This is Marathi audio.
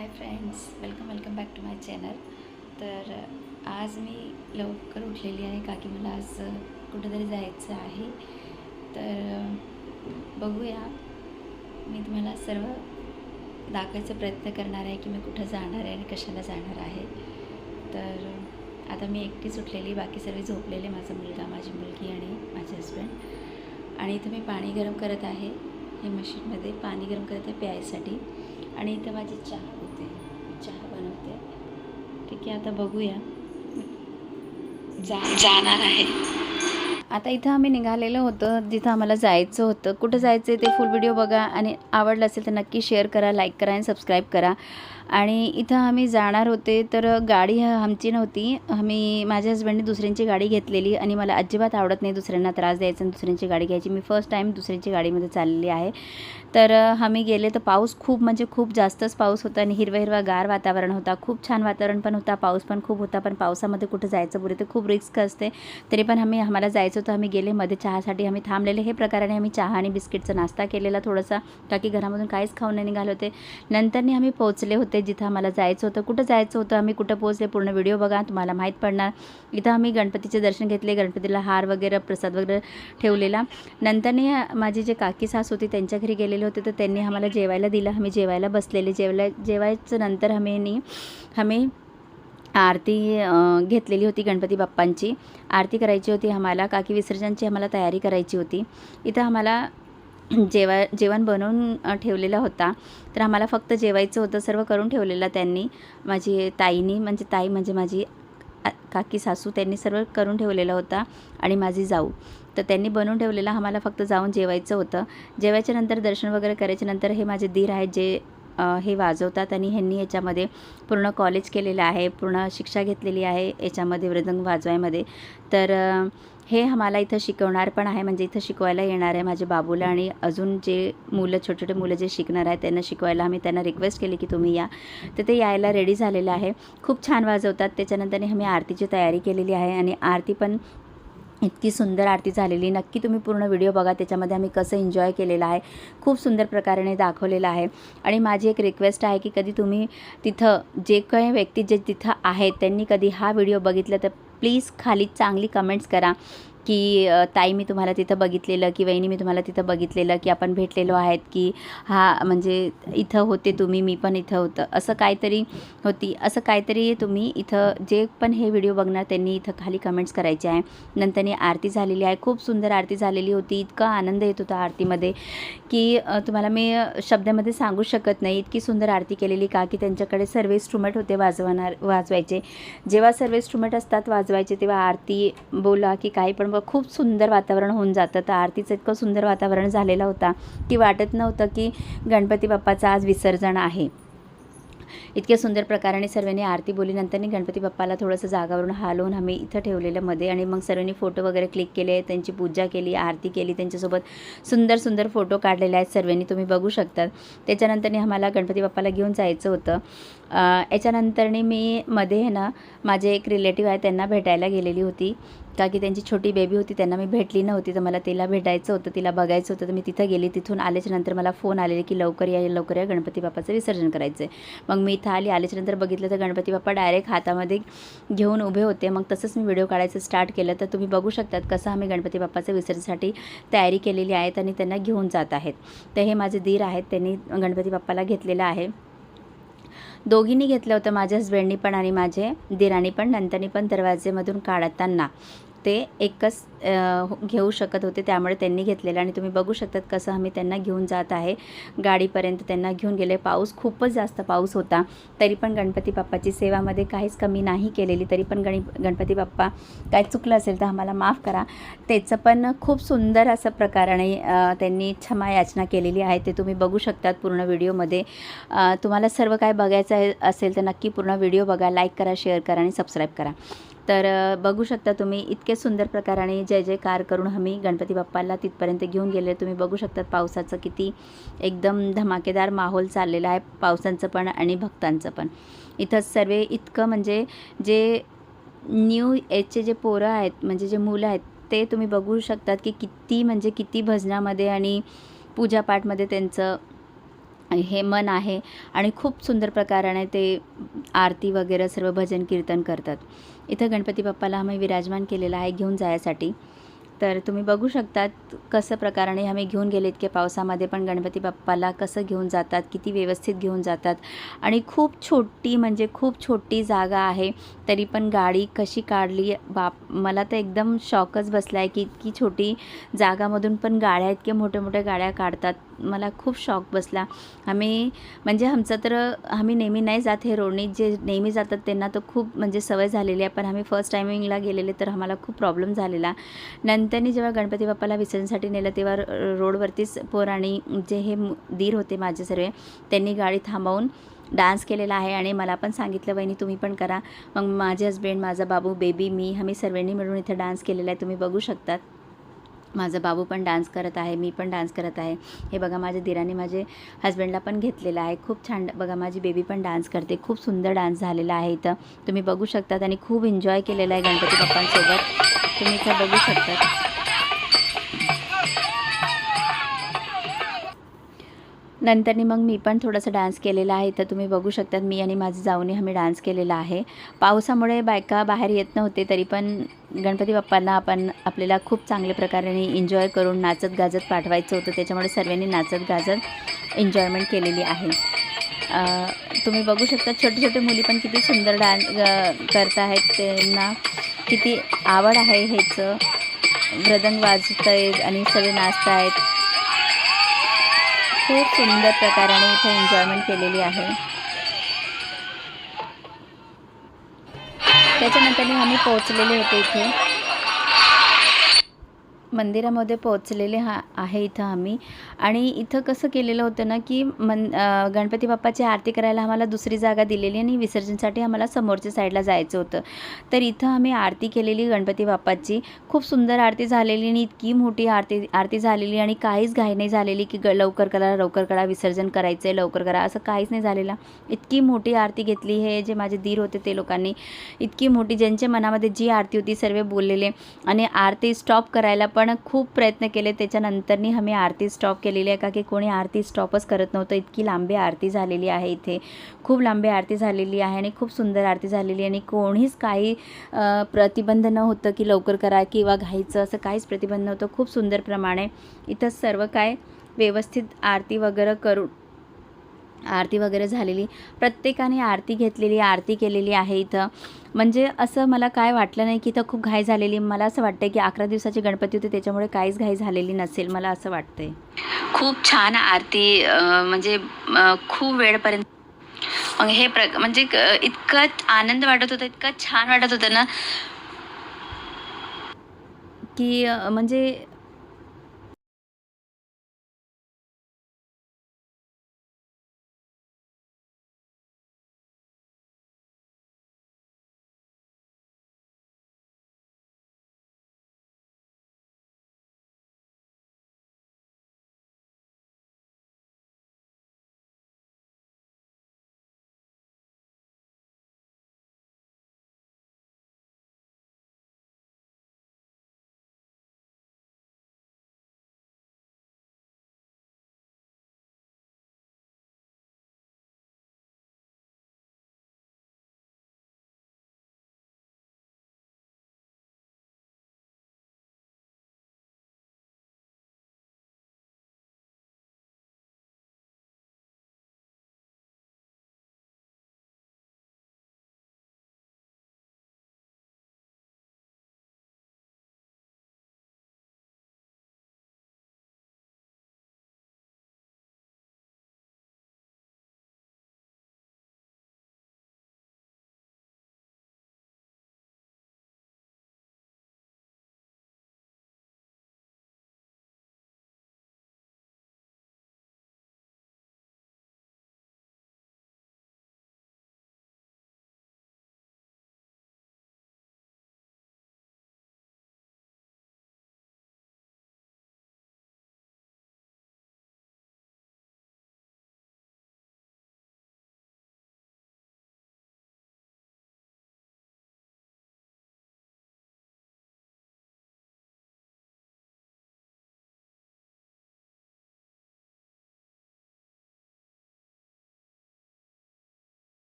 Hi friends welcome welcome back to my channel. तर आज मी लवकर उठलेली आहे का की मला आज कुठेतरी जायचं आहे. तर बघूया. मी तुम्हाला सर्व दाखवायचा प्रयत्न करणार आहे की मी कुठं जाणार आहे आणि कशाला जाणार आहे. तर आता मी एकटीच उठलेली बाकी सर्व झोपलेले माझा मुलगा माझी मुलगी आणि माझे हस्बंड आणि इथं मी पाणी गरम करत आहे. हे मशीनमध्ये पाणी गरम करत आहे प्यायसाठी. आणि इथं माझी चहा होते. चहा बनवते. ठीक आहे आता बघूया. जा जाणार आहे. आता इथं आम्ही निघालेलं होतं जिथं आम्हाला जायचं होतं. कुठं जायचं आहे ते फुल व्हिडिओ बघा. आणि आवडलं असेल तर नक्की शेअर करा लाईक करा आणि सबस्क्राईब करा. आणि इथं आम्ही जाणार होते तर गाडी आमची नव्हती. आम्ही माझ्या हस्बंडने दुसऱ्यांची गाडी घेतलेली आणि मला अजिबात आवडत नाही दुसऱ्यांना त्रास द्यायचा आणि दुसऱ्यांची गाडी घ्यायची. मी फर्स्ट टाईम दुसऱ्यांची गाडीमध्ये चाललेली आहे. तर आम्ही गेले तर पाऊस खूप म्हणजे खूप जास्तच पाऊस होता आणि हिरवा हिरवा गार वातावरण होता. खूप छान वातावरण पण होता. पाऊस पण खूप होता पण पावसामध्ये कुठं जायचं पुढे ते खूप रिस्क असते. तरी पण आम्ही आम्हाला जायचं होतं. आम्ही गेले मध्ये चहासाठी आम्ही थांबलेले. हे प्रकाराने आम्ही चहा आणि बिस्किटचा नाश्ता केलेला थोडासा का की घरामधून काहीच खाऊन नाही निघाले होते. नंतरनी आम्ही पोहोचले होते. जिथं आम्हाला जायचं होतं. कुठं जायचं होतं आम्ही कुठं पोहोचले पूर्ण व्हिडिओ बघा तुम्हाला माहीत पडणार. इथं आम्ही गणपतीचे दर्शन घेतले गणपतीला हार वगैरे प्रसाद वगैरे ठेवलेला. नंतरनी माझी जे काकी सास होती त्यांच्या घरी गेलेले होते तर त्यांनी आम्हाला जेवायला दिलं. आम्ही जेवायला बसलेले. जेवला जेवायचं नंतर आम्ही आम्ही आरती घेतलेली होती गणपती बाप्पांची. आरती करायची होती आम्हाला. काकी विसर्जनची आम्हाला तयारी करायची होती. इथं आम्हाला जेवा जेवण बनवून ठेवलेला होता. तर आम्हाला फक्त जेवायचं होतं सर्व करून ठेवलेलं त्यांनी. माझी ताईनी म्हणजे ताई म्हणजे माझी काकी सासू त्यांनी सर्व करून ठेवलेला होता आणि माझी जाऊ. तर त्यांनी बनवून ठेवलेला आम्हाला फक्त जाऊन जेवायचं होतं. जेवायच्या नंतर दर्शन वगैरे करायच्या नंतर हे माझे दीर आहेत जे हे वाजवतात आणि ह्यांनी याच्यामध्ये पूर्ण कॉलेज केलेलं आहे पूर्ण शिक्षा घेतलेली आहे याच्यामध्ये मृदंग वाजवायमध्ये. तर हे आम्हाला इथं शिकवणार पण आहे. म्हणजे इथं शिकवायला येणार आहे माझ्या बाबूला आणि अजून जे मुलं छोटे छोटे मुलं जे शिकणार आहे त्यांना शिकवायला आम्ही त्यांना रिक्वेस्ट केली की तुम्ही या. तर ते यायला रेडी झालेलं आहे. खूप छान वाजवतात. त्याच्यानंतर आम्ही आरतीची तयारी केलेली आहे आणि आरती पण इतकी सुंदर आरती झालेली. नक्की तुम्ही पूर्ण व्हिडिओ बघा. त्याच्यामध्ये आम्ही कसं एन्जॉय केलेलं आहे. खूप सुंदर प्रकारे दाखवलेलं आहे. आणि माझी एक रिक्वेस्ट आहे की कधी तुम्ही तिथं जे काही व्यक्ती जे तिथं आहेत त्यांनी कधी हा व्हिडिओ बघितला तर प्लीज खाली चांगली कमेंट्स करा. की ताई मी तुम्हाला तिथं बघितलेलं की वहिनी मी तुम्हाला तिथं बघितलेलं की आपण भेटलेलो आहेत की हा म्हणजे इथं होते तुम्ही मी पण इथं होतं. असं काहीतरी होती. असं काहीतरी तुम्ही इथं जे पण हे व्हिडिओ बघणार त्यांनी इथं खाली कमेंट्स करायचे आहे. नंतरनी आरती झालेली आहे. खूप सुंदर आरती झालेली होती. इतका आनंद येत होता आरतीमध्ये की तुम्हाला मी शब्दामध्ये सांगू शकत नाही. इतकी सुंदर आरती केलेली का की त्यांच्याकडे सर्व इन्स्ट्रुमेंट होते वाजवणार वाजवायचे. जेव्हा सर्व इन्स्ट्रुमेंट असतात वाजवायचे तेव्हा आरती बोला की काही पण व खूप सुंदर वातावरण होऊन जातं. तर आरतीचं इतकं सुंदर वातावरण झालेलं होता की वाटत नव्हतं की गणपती बाप्पाचं आज विसर्जन आहे. इतक्या सुंदर प्रकाराने सर्वांनी आरती बोलीनंतरनी गणपती बाप्पाला थोडंसं जागावरून हालवून आम्ही इथं ठेवलेलं मध्ये आणि मग सर्वांनी फोटो वगैरे क्लिक केले त्यांची पूजा केली आरती केली त्यांच्यासोबत सुंदर सुंदर फोटो काढलेले आहेत सर्वांनी तुम्ही बघू शकतात त्याच्यानंतरनी आम्हाला गणपती बाप्पाला घेऊन जायचं होतं. याच्यानंतरनी मी मध्ये आहे ना माझे एक रिलेटिव्ह आहे त्यांना भेटायला गेलेली होती. का की त्यांची छोटी बेबी होती त्यांना मी भेटली नव्हती. तर मला तिला भेटायचं होतं तिला बघायचं होतं. तर मी तिथं गेली. तिथून आल्याच्यानंतर मला फोन आलेले की लवकर या लवकर या. गणपती बाप्पाचं विसर्जन करायचं आहे मग मी इथं आली. आल्याच्यानंतर बघितलं तर गणपती बाप्पा डायरेक्ट हातामध्ये घेऊन उभे होते. मग तसंच मी व्हिडिओ काढायचं स्टार्ट केलं. तर तुम्ही बघू शकतात कसं आम्ही गणपती बाप्पाचं विसर्जनासाठी तयारी केलेली आहेत आणि त्यांना घेऊन जात आहेत. तर हे माझे दीर आहेत. त्यांनी गणपती बाप्पाला घेतलेलं आहे. दोघींनी घेतलं होतं. माझ्या हस्बंडनी पण आणि माझे दिराणी पण. नंतरनी पण दरवाजेमधून काढताना ते एकच घेऊ शकत होते त्यामुळे त्यांनी घेतलेलं आणि तुम्ही बघू शकतात कसं आम्ही त्यांना घेऊन जात आहे. गाडीपर्यंत त्यांना घेऊन गेले. पाऊस खूपच जास्त पाऊस होता. तरी पण गणपती बाप्पाची सेवामध्ये काहीच कमी नाही केलेली. तरी पण गणी गणपती बाप्पा काय चुकलं असेल तर आम्हाला माफ करा. त्याचं पण खूप सुंदर असं प्रकाराने त्यांनी क्षमा याचना केलेली आहे. ते तुम्ही बघू शकतात पूर्ण व्हिडिओमध्ये. तुम्हाला सर्व काय बघायचं असेल तर नक्की पूर्ण व्हिडिओ बघा. लाईक करा शेअर करा आणि सबस्क्राईब करा. तर बघू शकता तुम्ही इतके सुंदर प्रकाराने जय जयकार करून आम्ही गणपती बाप्पाला तिथपर्यंत घेऊन गेले. तुम्ही बघू शकतात पावसाचं किती एकदम धमाकेदार माहोल चाललेला आहे पावसांचं पण आणि भक्तांचं पण. इथं सर्व इतकं म्हणजे जे न्यू एजचे जे पोरं आहेत म्हणजे जे मुलं आहेत ते तुम्ही बघू शकतात की किती म्हणजे किती भजनामध्ये आणि पूजापाठमध्ये त्यांचं हे मन आहे आणि खूप सुंदर प्रकाराने ते आरती वगैरे सर्व भजन कीर्तन करतात. इथं गणपती बाप्पाला आम्ही विराजमान केलेला आहे घेऊन जायसाठी. तर तुम्ही बघू शकतात कसं प्रकाराने आम्ही घेऊन गेले इतके पावसामध्ये पण गणपती बाप्पाला कसं घेऊन जातात किती व्यवस्थित घेऊन जातात. आणि खूप छोटी म्हणजे खूप छोटी जागा आहे तरी पण गाडी कशी काढली बाप मला तर एकदम शॉकच बसला आहे की इतकी छोटी जागामधून पण गाड्या इतक्या मोठ्या मोठ्या गाड्या काढतात. मला खूप शॉक बसला. आम्ही म्हणजे आमचं तर आम्ही नेहमी नाही जात हे रोडनी जे नेहमी जातात त्यांना तर खूप म्हणजे सवय झालेली आहे. पण आम्ही फर्स्ट टायमिंगला गेलेले तर आम्हाला खूप प्रॉब्लेम झालेला. नंतरनी जेव्हा गणपती बाप्पाला विसर्जनसाठी नेलं तेव्हा रोडवरतीच पोर आणि जे हे दीर होते माझे सर्व त्यांनी गाडी थांबवून डान्स केलेला आहे आणि मला पण सांगितलं वहिनी तुम्ही पण करा. मग माझे हस्बंड माझा बाबू बेबी मी आम्ही सर्वांनी मिळून इथे डान्स केलेला आहे. तुम्ही बघू शकतात. माझा बाबू पण डान्स करत आहे मी पण डान्स करत आहे. हे बघा माझ्या दिराने माझे हस्बंडला पण घेतलेलं आहे. खूप छान बघा माझी बेबी पण डान्स करते. खूप सुंदर डान्स झालेला आहे इथं. तुम्ही बघू शकतात आणि खूप एन्जॉय केलेला आहे गणपती बाप्पांसोबत. तुम्ही इथं बघू शकतात. नंतरनी मग मी पण थोडंसं डान्स केलेला आहे. तर तुम्ही बघू शकतात मी आणि माझी जाऊनी आम्ही डान्स केलेला आहे. पावसामुळे बायका बाहेर येत नव्हते तरी पण गणपती बाप्पांना आपण आपल्याला खूप चांगल्या प्रकारे एन्जॉय करून नाचत गाजत पाठवायचं होतं. त्याच्यामुळे सर्वांनी नाचत गाजत एन्जॉयमेंट केलेली आहे. तुम्ही बघू शकता छोटे छोटे मुली पण किती सुंदर डान्स करत आहेत. त्यांना किती आवड आहे ह्याचं. मृदंग वाजत आहेत आणि सगळे नाचत आहेत खूप सुंदर प्रकाराने इथे एन्जॉयमेंट केलेली आहे. त्याच्यानंतर आम्ही पोहोचलेले होते इथे. मंदिरामध्ये पोहोचलेले हा आहे इथं आम्ही. आणि इथं कसं केलेलं होतं ना की मन गणपती बाप्पाची आरती करायला आम्हाला दुसरी जागा दिलेली आणि विसर्जनसाठी आम्हाला समोरच्या साईडला जायचं होतं. तर इथं आम्ही आरती केलेली गणपती बाप्पाची. खूप सुंदर आरती झालेली आणि इतकी मोठी आरती आरती झालेली आणि काहीच घाई नाही झालेली की ग लवकर करा लवकर करा विसर्जन करायचं आहे लवकर करा असं काहीच नाही झालेलं. इतकी मोठी आरती घेतली हे जे माझे धीर होते ते लोकांनी. इतकी मोठी ज्यांच्या मनामध्ये जी आरती होती सर्व बोललेले. आणि आरती स्टॉप करायला पण पण खूप प्रयत्न केले. त्याच्यानंतरनी आम्ही आरती स्टॉप केलेली आहे. का की कोणी आरती स्टॉपच करत नव्हतं. इतकी लांबी आरती झालेली आहे इथे. खूप लांबी आरती झालेली आहे आणि खूप सुंदर आरती झालेली आहे. आणि कोणीच काही प्रतिबंध न होतं की लवकर करा किंवा घाईचं असं काहीच प्रतिबंध नव्हतं. खूप सुंदर प्रमाणे इथं सर्व काय व्यवस्थित आरती वगैरे करून आरती वगैरे झालेली. प्रत्येकाने आरती घेतलेली आरती केलेली आहे इथं. म्हणजे असं मला काय वाटलं नाही की इथं खूप घाई झालेली. मला असं वाटतं की अकरा दिवसाची गणपती होते त्याच्यामुळे काहीच घाई झालेली नसेल मला असं वाटतंय. खूप छान आरती म्हणजे खूप वेळपर्यंत. मग हे प्र म्हणजे इतकं आनंद वाटत होता इतकं छान वाटत होतं ना. की म्हणजे